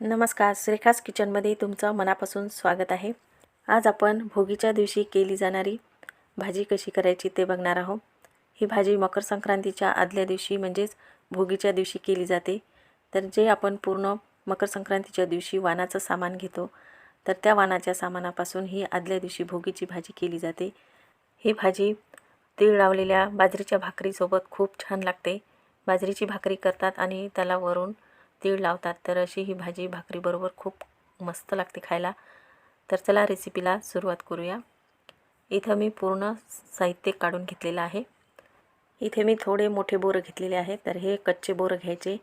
नमस्कार श्रेखास किचनमध्ये तुमचं मनापासून स्वागत आहे. आज आपण भोगीच्या दिवशी केली जाणारी भाजी कशी करायची ते बघणार आहोत. ही भाजी मकर संक्रांतीच्या आदल्या दिवशी म्हणजेच भोगीच्या दिवशी केली जाते. तर जे आपण पूर्ण मकर संक्रांतीच्या दिवशी वाणाचं सामान घेतो तर त्या वाणाच्या सामानापासून ही आदल्या दिवशी भोगीची भाजी केली जाते. ही भाजी तीळ लावलेल्या बाजरीच्या भाकरीसोबत खूप छान लागते. बाजरीची भाकरी करतात आणि त्याला वरून तीळ लावतात तर अशी ही भाजी भाकरीबरोबर खूप मस्त लागते खायला. तर चला रेसिपीला सुरुवात करूया. इथं मी पूर्ण साहित्य काढून घेतलेलं आहे. इथे मी थोडे मोठे बोरं घेतलेले आहे तर हे कच्चे बोरं घ्यायचे.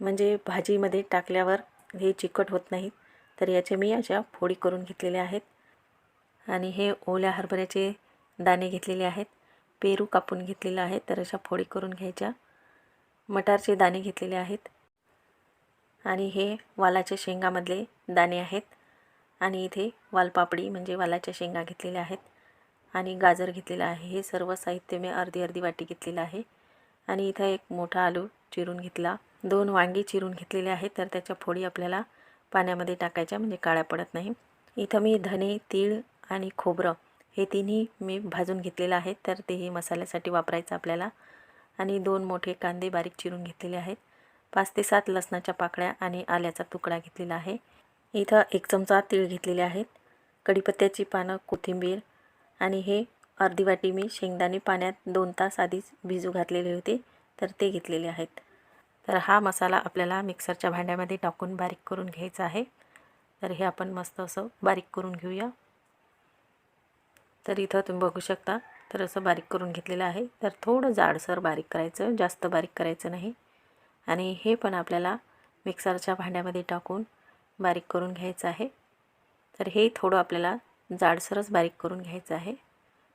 म्हणजे भाजीमध्ये टाकल्यावर हे चिकट होत नाहीत तर याचे मी अशा फोडी करून घेतलेल्या आहेत. आणि हे ओल्या हरभऱ्याचे दाणे घेतलेले आहेत. पेरू कापून घेतलेला आहे तर अशा फोडी करून घ्यायच्या. मटारचे दाणे घेतलेले आहेत. आणि हे वालाच्या शेंगामधले दाणे आहेत. आणि इथे वालपापडी म्हणजे वालाच्या शेंगा घेतलेल्या आहेत. आणि गाजर घेतलेलं आहे. हे सर्व साहित्य मी अर्धी अर्धी वाटी घेतलेलं आहे. आणि इथं एक मोठा आलू चिरून घेतला. दोन वांगी चिरून घेतलेले आहेत. तर त्याच्या फोडी आपल्याला पाण्यामध्ये टाकायच्या म्हणजे काळ्या पडत नाही. इथं मी धने तीळ आणि खोबरं हे तिन्ही मी भाजून घेतलेलं आहे. तर तेही मसाल्यासाठी वापरायचं आपल्याला. आणि दोन मोठे कांदे बारीक चिरून घेतलेले आहेत. पाच ते सात लसणाच्या पाकळ्या आणि आल्याचा तुकडा घेतलेला आहे. इथं एक चमचा तीळ घेतलेले आहेत. कढीपत्त्याची पानं कोथिंबीर आणि हे अर्धी वाटी मी शेंगदाणे पाण्यात दोन तास आधीच भिजू घातलेले होते तर ते घेतलेले आहेत. तर हा मसाला आपल्याला मिक्सरच्या भांड्यामध्ये टाकून बारीक करून घ्यायचा आहे. तर हे आपण मस्त असं बारीक करून घेऊया. तर इथं तुम्ही बघू शकता तर असं बारीक करून घेतलेलं आहे. तर थोडं जाडसर बारीक करायचं जास्त बारीक करायचं नाही. आणि हे पण आपल्याला मिक्सरच्या भांड्यामध्ये टाकून बारीक करून घ्यायचं आहे. तर हे थोडं आपल्याला जाडसरच बारीक करून घ्यायचं आहे.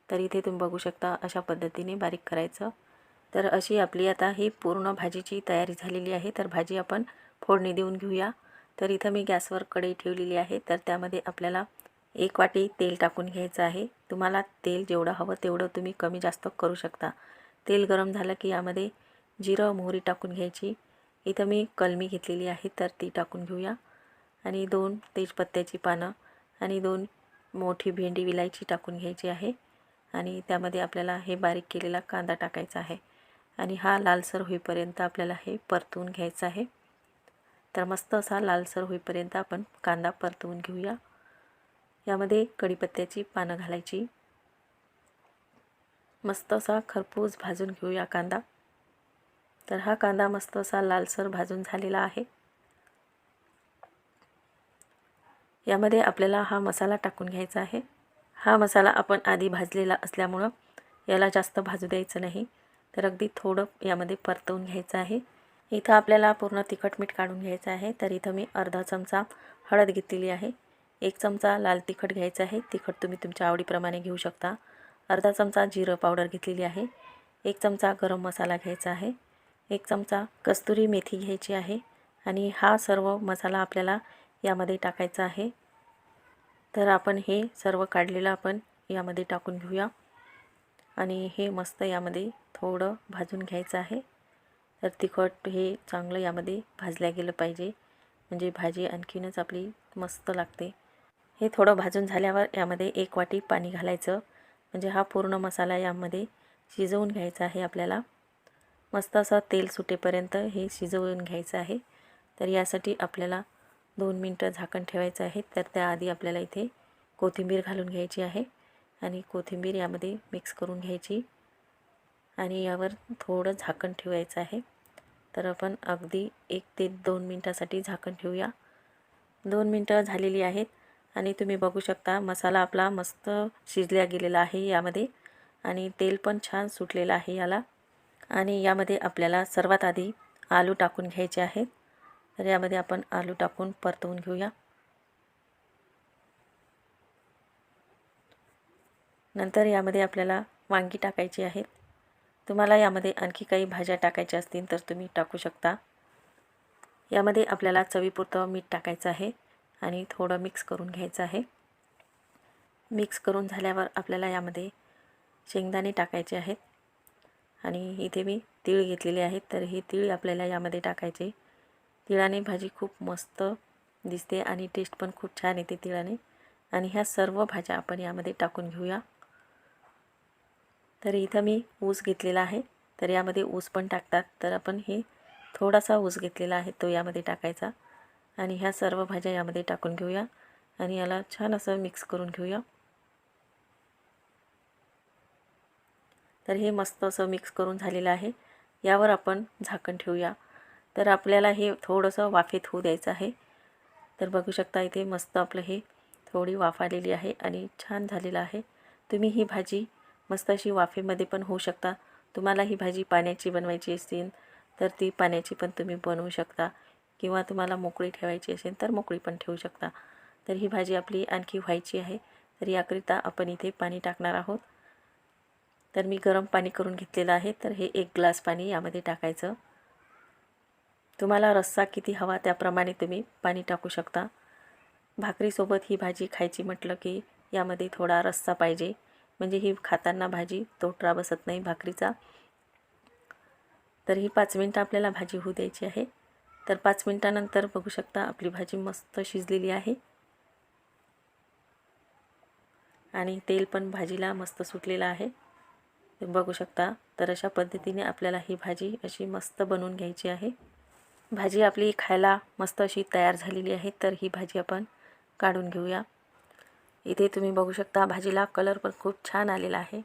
तर इथे तुम्ही बघू शकता अशा पद्धतीने बारीक करायचं. तर अशी आपली आता ही पूर्ण भाजीची तयारी झालेली आहे. तर भाजी आपण फोडणी देऊन घेऊया. तर इथं मी गॅसवर कढई ठेवलेली आहे. तर त्यामध्ये आपल्याला एक वाटी तेल टाकून घ्यायचं आहे. तुम्हाला तेल जेवढं हवं तेवढं तुम्ही कमी जास्त करू शकता. तेल गरम झालं की यामध्ये जिरं मोहरी टाकून घ्यायची. इथं मी कलमी घेतलेली आहे तर ती टाकून घेऊया. आणि दोन तेजपत्त्याची पानं आणि दोन मोठी भेंडी विलायची टाकून घ्यायची आहे. आणि त्यामध्ये आपल्याला हे बारीक केलेला कांदा टाकायचा आहे. आणि हा लालसर होईपर्यंत आपल्याला हे परतवून घ्यायचं आहे. तर मस्त असा लालसर होईपर्यंत आपण कांदा परतवून घेऊया. यामध्ये कढीपत्त्याची पानं घालायची. मस्त असा खरपूस भाजून घेऊया कांदा. तर हा कांदा मस्त असा लालसर भाजून झालेला आहे. यामध्ये आपल्याला हा मसाला टाकून घ्यायचा आहे. हा मसाला आपण आधी भाजलेला असल्यामुळं याला जास्त भाजू द्यायचं नाही. तर अगदी थोडं यामध्ये परतवून घ्यायचं आहे. इथं आपल्याला पूर्ण तिखट मीठ काढून घ्यायचं आहे. तर इथं मी अर्धा चमचा हळद घेतलेली आहे. एक चमचा लाल तिखट घ्यायचं आहे. तिखट तुम्ही तुमच्या आवडीप्रमाणे घेऊ शकता. अर्धा चमचा जिरं पावडर घेतलेली आहे. एक चमचा गरम मसाला घ्यायचा आहे. एक चमचा कस्तुरी मेथी घ्यायची आहे आणि हा सर्व मसाला आपल्याला यामध्ये टाकायचा आहे. तर आपण हे सर्व काढलेलं आपण यामध्ये टाकून घेऊया. आणि हे मस्त यामध्ये थोडं भाजून घ्यायचं आहे. तर तिखट हे चांगलं यामध्ये भाजल्या गेलं पाहिजे. म्हणजे भाजी आणखीनच आपली मस्त लागते. हे थोडं भाजून झाल्यावर यामध्ये एक वाटी पाणी घालायचं. म्हणजे हा पूर्ण मसाला यामध्ये शिजवून घ्यायचा आहे आपल्याला. मस्त असं तेल सुटेपर्यंत हे शिजवून घ्यायचं आहे. तर यासाठी आपल्याला दोन मिनटं झाकण ठेवायचं आहे. तर त्याआधी आपल्याला इथे कोथिंबीर घालून घ्यायची आहे. आणि कोथिंबीर यामध्ये मिक्स करून घ्यायची. आणि यावर थोडं झाकण ठेवायचं आहे. तर आपण अगदी एक ते दोन मिनटासाठी झाकण ठेवूया. दोन मिनटं झालेली आहेत. आणि तुम्ही बघू शकता मसाला आपला मस्त शिजल्या गेलेला आहे यामध्ये. आणि तेल पण छान सुटलेलं आहे याला. आणि यामध्ये आपल्याला सर्वात आधी आलू टाकून घ्यायचे आहेत. तर यामध्ये आपण आलू टाकून परतवून घेऊया. नंतर यामध्ये आपल्याला वांगी टाकायची आहेत तुम्हाला यामध्ये आणखी काही भाज्या टाकायच्या असतील तर तुम्ही टाकू शकता. यामध्ये आपल्याला चवीपुरतं मीठ टाकायचं आहे आणि थोडं मिक्स करून घ्यायचं आहे. मिक्स करून झाल्यावर आपल्याला यामध्ये शेंगदाणे टाकायचे आहेत. आणि इथे मी तीळ घेतलेले आहेत तर हे तीळ आपल्याला यामध्ये टाकायचे. तिळाने भाजी खूप मस्त दिसते आणि टेस्ट पण खूप छान येते तिळाने. आणि ह्या सर्व भाज्या आपण यामध्ये टाकून घेऊया. तर इथं मी ऊस घेतलेला आहे तर यामध्ये ऊस पण टाकतात. तर आपण हे थोडासा ऊस घेतलेला आहे तो यामध्ये टाकायचा. आणि ह्या सर्व भाज्या यामध्ये टाकून घेऊया. आणि याला छान असं मिक्स करून घेऊया. तर हे मस्त असं मिक्स करून झालेलं आहे. यावर आपण झाकण ठेवूया. तर आपल्याला हे थोडंसं वाफेत होऊ द्यायचं आहे. तर बघू शकता इथे मस्त आपलं हे थोडी वाफ आलेली आहे आणि छान झालेलं आहे. तुम्ही ही भाजी मस्त अशी वाफेमध्ये पण होऊ शकता. तुम्हाला ही भाजी पाण्याची बनवायची असेल तर ती पाण्याची पण तुम्ही बनवू शकता. किंवा तुम्हाला मोकळी ठेवायची असेल तर मोकळी पण ठेवू शकता. तर ही भाजी आपली आणखी व्हायची आहे. तर याकरिता आपण इथे पाणी टाकणार आहोत. तर मी गरम पाणी करून घेतलेलं आहे. तर हे एक ग्लास पाणी यामध्ये टाकायचं. तुम्हाला रस्सा किती हवा त्याप्रमाणे तुम्ही पाणी टाकू शकता. भाकरीसोबत ही भाजी खायची म्हटलं की यामध्ये थोडा रस्सा पाहिजे. म्हणजे ही खाताना भाजी तोटरा बसत नाही भाकरीचा. तर ही पाच मिनटं आपल्याला भाजी होऊ द्यायची आहे. तर पाच मिनटानंतर बघू शकता आपली भाजी मस्त शिजलेली आहे. आणि तेल पण भाजीला मस्त सुटलेलं आहे. बघू शकता. तर अशा पद्धतीने आपल्याला ही भाजी अशी मस्त बनवून घ्यायची आहे. भाजी आपली खायला मस्त अशी तयार झालेली आहे. तर ही भाजी आपण काढून घेऊया. इथे तुम्ही बघू शकता भाजीला कलर पण खूप छान आलेला आहे.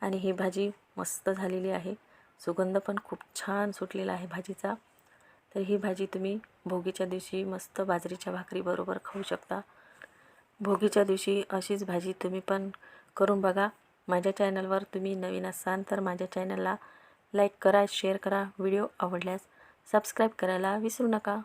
आणि ही भाजी मस्त झालेली आहे. सुगंध पण खूप छान सुटलेला आहे भाजीचा. तर ही भाजी तुम्ही भोगीच्या दिवशी मस्त बाजरीच्या भाकरीबरोबर खाऊ शकता. भोगीच्या दिवशी अशीच भाजी तुम्ही पण करून बघा. माझ्या चॅनलवर तुम्ही नवीन असाल तर माझ्या चॅनलला लाईक करा शेअर करा व्हिडिओ आवडल्यास सबस्क्राईब करायला विसरू नका.